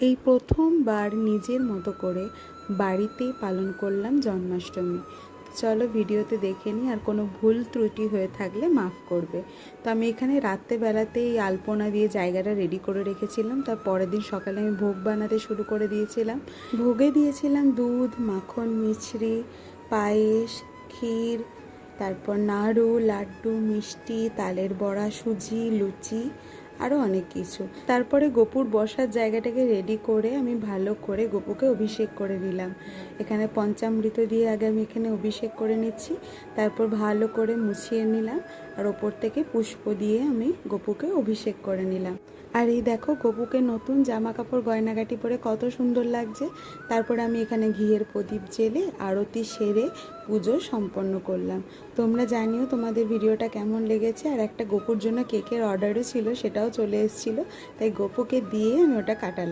এই প্রথমবার নিজের মতো করে বাড়িতেই পালন করলাম জন্মাষ্টমী। চলো ভিডিওতে দেখে নিই আর কোনো ভুল ত্রুটি হয়ে থাকলে মাফ করবে। তো আমি এখানে রাত্রেবেলাতে এই আলপনা দিয়ে জায়গাটা রেডি করে রেখেছিলাম। তার পরের দিন সকালে আমি ভোগ বানাতে শুরু করে দিয়েছিলাম। ভোগে দিয়েছিলাম দুধ, মাখন, মিছরি, পায়েস, ক্ষীর, তারপর নাড়ু, লাড্ডু, মিষ্টি, তালের বড়া, সুজি, লুচি আরও অনেক কিছু। তারপরে গোপুর বসার জায়গাটাকে রেডি করে আমি ভালো করে গোপুকে অভিষেক করে নিলাম। এখানে পঞ্চামৃত দিয়ে আগে আমি এখানে অভিষেক করে নিচ্ছি। তারপর ভালো করে মুছিয়ে নিলাম। আর ওপর থেকে পুষ্প দিয়ে আমি গোপুকে অভিষেক করে নিলাম। আর এই দেখো, গপুকে নতুন জামা কাপড় গয়নাগাটি পরে কত সুন্দর লাগছে। তারপরে আমি এখানে ঘিয়ের প্রদীপ জেলে আরতি সেরে পুজো সম্পন্ন করলাম। তোমরা জানিও তোমাদের ভিডিওটা কেমন লেগেছে, আর একটা গপুর জন্য কেকের অর্ডারও ছিল সেটাও চলে এসেছিল। তাই গপুকে দিয়ে আমি ওটা কাটালাম।